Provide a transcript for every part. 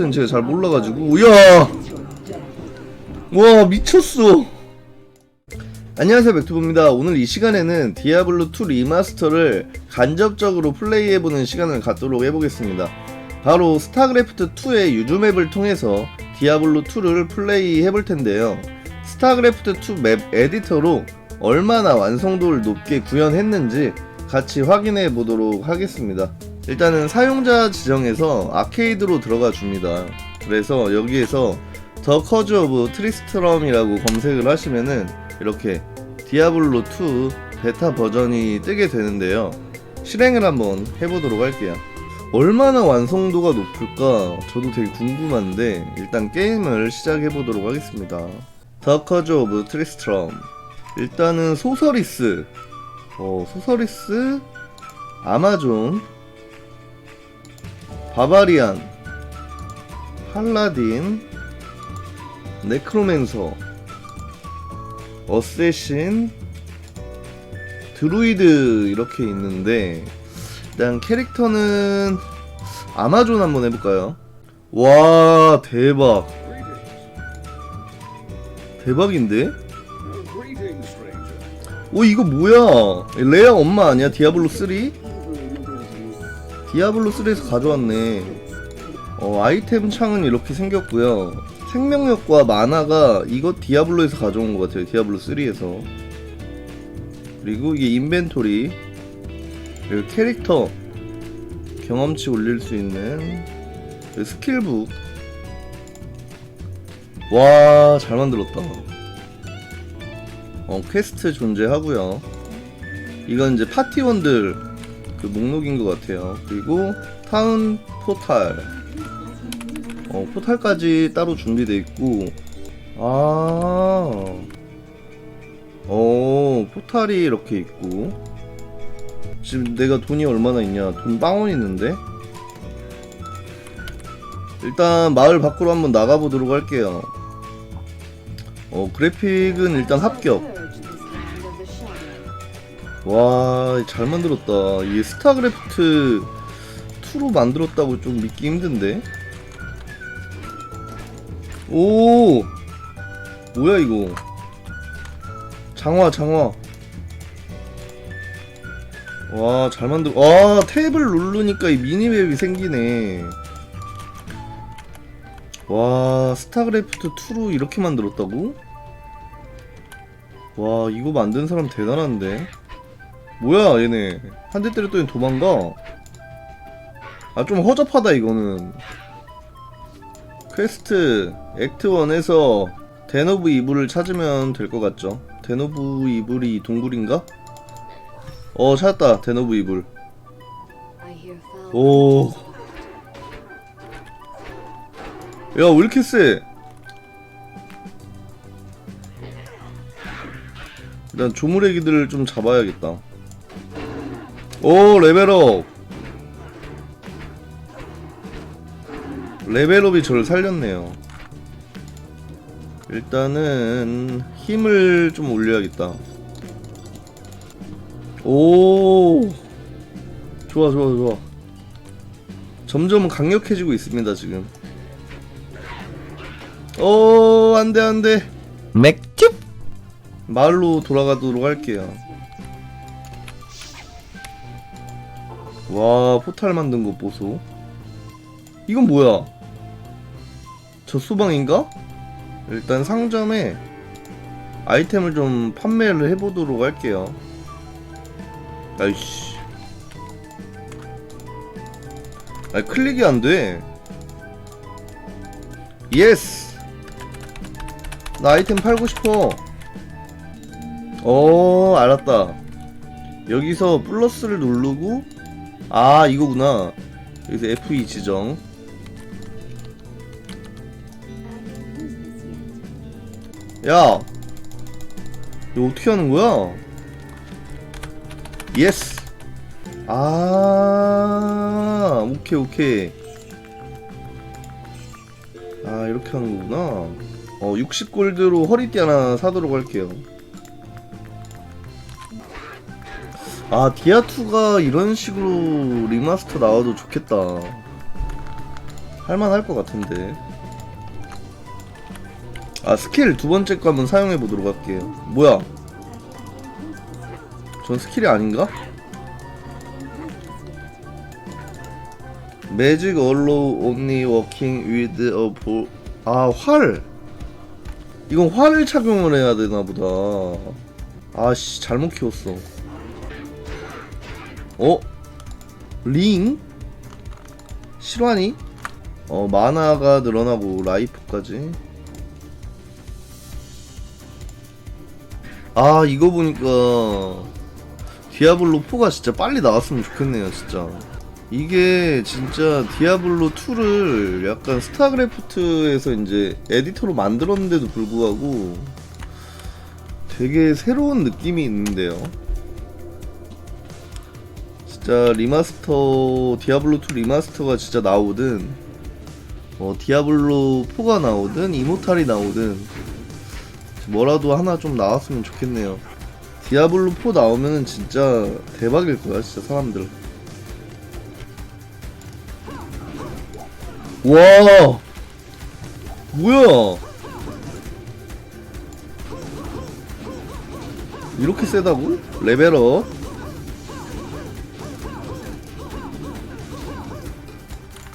스타크래프트는 제가 잘 몰라가지고. 이야 와 미쳤어. 안녕하세요 백투브입니다. 오늘 이 시간에는 디아블로2 리마스터를 간접적으로 플레이해보는 시간을 갖도록 해보겠습니다. 바로 스타크래프트2의 유즈맵을 통해서 디아블로2를 플레이해볼 텐데요. 스타크래프트2 맵 에디터로 얼마나 완성도를 높게 구현했는지 같이 확인해 보도록 하겠습니다 일단은 사용자 지정에서 아케이드로 들어가 줍니다 그래서 여기에서 더 커즈 오브 트리스트럼이라고 검색을 하시면은 이렇게 디아블로 2 베타 버전이 뜨게 되는데요. 실행을 한번 해보도록 할게요. 얼마나 완성도가 높을까 저도 되게 궁금한데 일단 게임을 시작해 보도록 하겠습니다. 더 커즈 오브 트리스트럼 일단은 소서리스 어, 소서리스 아마존 바바리안 팔라딘 네크로맨서 어쌔신 드루이드 이렇게 있는데 일단 캐릭터는 아마존 한번 해볼까요? 와 대박 대박인데? 오 이거 뭐야 레아 엄마 아니야 디아블로 3? 디아블로 3에서 가져왔네 어, 아이템 창은 이렇게 생겼고요 생명력과 만화가 이거 디아블로에서 가져온 것 같아요. 디아블로 3에서. 그리고 이게 인벤토리. 그리고 캐릭터. 경험치 올릴 수 있는 스킬북. 와, 잘 만들었다. 어, 퀘스트 존재하고요. 이건 이제 파티원들 그 목록인 것 같아요. 그리고 타운 포탈. 어, 포탈까지 따로 준비돼 있고, 아, 어, 포탈이 이렇게 있고, 지금 내가 돈이 얼마나 있냐? 돈 빵원 있는데? 일단 마을 밖으로 한번 나가보도록 할게요. 어, 그래픽은 일단 합격. 와, 잘 만들었다. 이게 스타크래프트 2로 만들었다고 좀 믿기 힘든데? 오 뭐야 이거 장화 장화 와 잘 만들 와 탭을 누르니까 이 미니맵이 생기네 와 스타크래프트 2로 이렇게 만들었다고? 와 이거 만든 사람 대단한데 뭐야 얘네 한 대 때렸더니 도망가 아 좀 허접하다 이거는 퀘스트 액트 1에서 데노브 이불을 찾으면 될 것 같죠? 데노브 이불이 동굴인가? 어 찾았다 데노브 이불 오. 야 왜 이렇게 세? 일단 조물애기들을 좀 잡아야겠다 오 레벨업 레벨업이 저를 살렸네요. 일단은 힘을 좀 올려야겠다. 오, 좋아 좋아 좋아. 점점 강력해지고 있습니다 지금. 오, 안돼 안돼. 맥주 마을로 돌아가도록 할게요. 와, 포탈 만든 거 보소. 이건 뭐야? 저 수방인가? 일단 상점에 아이템을 좀 판매를 해보도록 할게요. 아이씨. 아 클릭이 안 돼. 예스! 나 아이템 팔고 싶어. 어, 알았다. 여기서 플러스를 누르고, 아, 이거구나. 여기서 F2 지정. 야! 이거 어떻게 하는 거야? 예스! 아, 오케이, 오케이. 아, 이렇게 하는 거구나. 어, 60골드로 허리띠 하나 사도록 할게요. 아, 디아2가 이런 식으로 리마스터 나와도 좋겠다. 할만할 것 같은데 아 스킬 두 번째 거 한번 사용해 보도록 할게요 뭐야 전 스킬이 아닌가? 매직 얼로 only working with a ball 아 활! 이건 활을 착용을 해야 되나 보다 아씨 잘못 키웠어 어? 링? 실화니? 어 마나가 늘어나고 라이프까지 아 이거 보니까 디아블로 4가 진짜 빨리 나왔으면 좋겠네요 진짜 이게 진짜 디아블로 2를 약간 스타크래프트에서 이제 에디터로 만들었는데도 불구하고 되게 새로운 느낌이 있는데요 진짜 리마스터 디아블로 2 리마스터가 진짜 나오든 어 디아블로 4가 나오든 이모탈이 나오든 뭐라도 하나 좀 나왔으면 좋겠네요. 디아블로 4 나오면은 진짜 대박일 거야 진짜 사람들. 와! 뭐야? 이렇게 세다고? 레벨업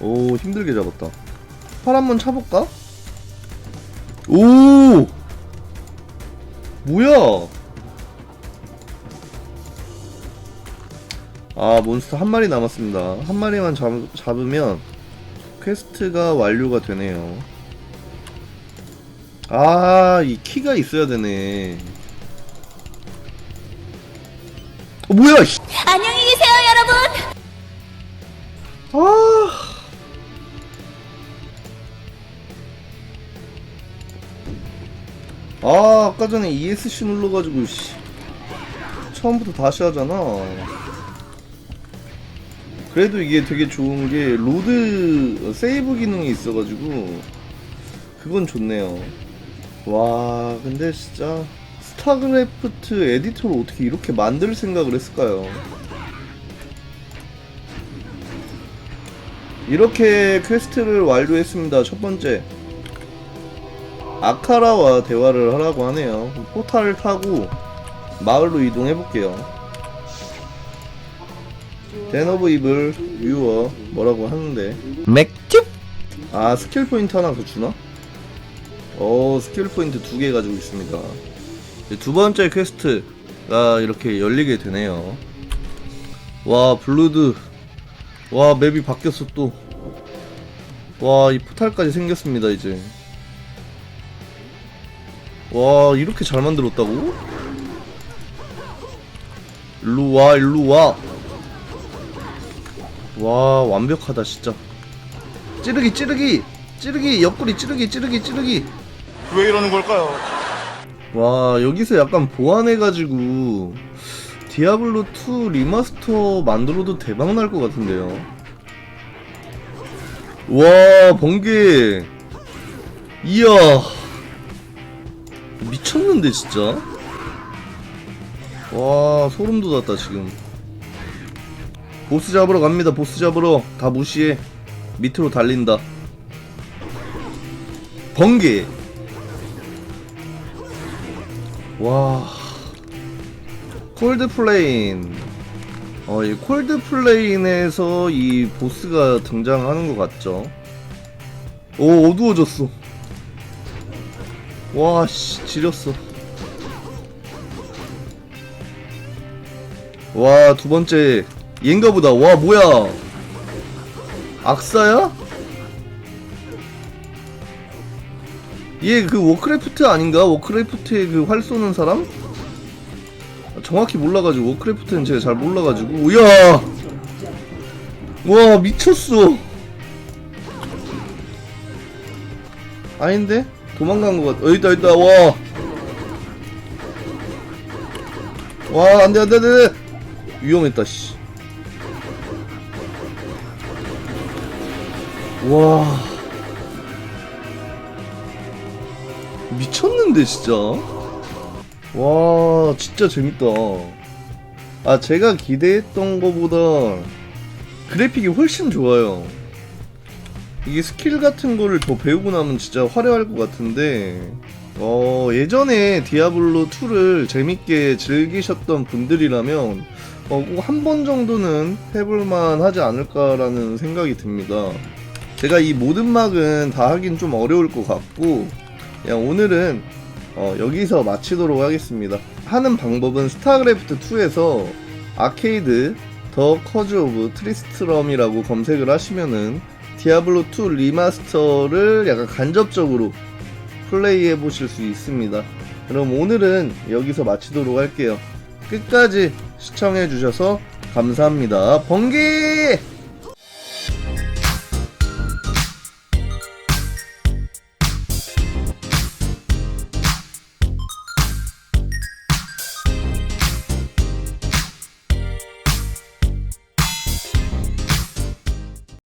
오 힘들게 잡았다 팔 한번 차볼까? 오 뭐야 아 몬스터 한 마리 남았습니다 한 마리만 잡, 잡으면 퀘스트가 완료가 되네요 아 이 키가 있어야 되네 어, 뭐야 씨. 안녕히 계세요, 여러분. 아. 아, 아까 전에 ESC 눌러가지고, 씨. 처음부터 다시 하잖아. 그래도 이게 되게 좋은 게, 로드 세이브 기능이 있어가지고, 그건 좋네요. 와, 근데 진짜, 스타크래프트 에디터를 어떻게 이렇게 만들 생각을 했을까요? 이렇게 퀘스트를 완료했습니다. 첫 번째. 아카라와 대화를 하라고 하네요. 포탈을 타고 마을로 이동해 볼게요. 덴 오브 이블 뷰어 뭐라고 하는데 맥주 아 스킬 포인트 하나 더 주나? 어 스킬 포인트 두 개 가지고 있습니다. 두 번째 퀘스트가 이렇게 열리게 되네요. 와 블루드 와 맵이 바뀌었어 또. 와 이 포탈까지 생겼습니다 이제. 와 이렇게 잘 만들었다고? 일로 와 일로 와. 와 완벽하다 진짜. 찌르기 찌르기 찌르기 옆구리 찌르기 찌르기 찌르기. 왜 이러는 걸까요? 와 여기서 약간 보완해가지고 디아블로 2 리마스터 만들어도 대박 날 것 같은데요. 와 번개 이야 미쳤는데 진짜? 와 소름 돋았다 지금. 보스 잡으러 갑니다 보스 잡으러. 다 무시해. 밑으로 달린다. 번개. 와. 콜드 플레인. 어, 이 콜드 플레인에서 이 보스가 등장하는 것 같죠? 오 어두워졌어 와씨 지렸어 와 두 번째 얘인가 보다 와 뭐야 악사야? 얘 그 워크래프트 아닌가? 워크래프트에 그활 쏘는 사람? 정확히 몰라가지고 워크래프트는 제가 잘 몰라가지고 이야 와 미쳤어 아닌데? 도망간 것 같아 어 있다 와 와, 안 돼, 안 돼. 안 돼. 위험했다, 씨. 와. 미쳤는데, 진짜. 와, 진짜 재밌다. 아, 제가 기대했던 것보다 그래픽이 훨씬 좋아요. 이게 스킬 같은 거를 더 배우고 나면 진짜 화려할 것 같은데 어, 예전에 디아블로 2를 재밌게 즐기셨던 분들이라면 어, 한번 정도는 해볼만 하지 않을까라는 생각이 듭니다. 제가 이 모든 막은 다 하긴 좀 어려울 것 같고 그냥 오늘은 어, 여기서 마치도록 하겠습니다. 하는 방법은 스타크래프트 2에서 아케이드 더 커즈 오브 트리스트럼이라고 검색을 하시면은 디아블로 2 리마스터를 약간 간접적으로 플레이해 보실 수 있습니다. 그럼 오늘은 여기서 마치도록 할게요. 끝까지 시청해 주셔서 감사합니다. 번개!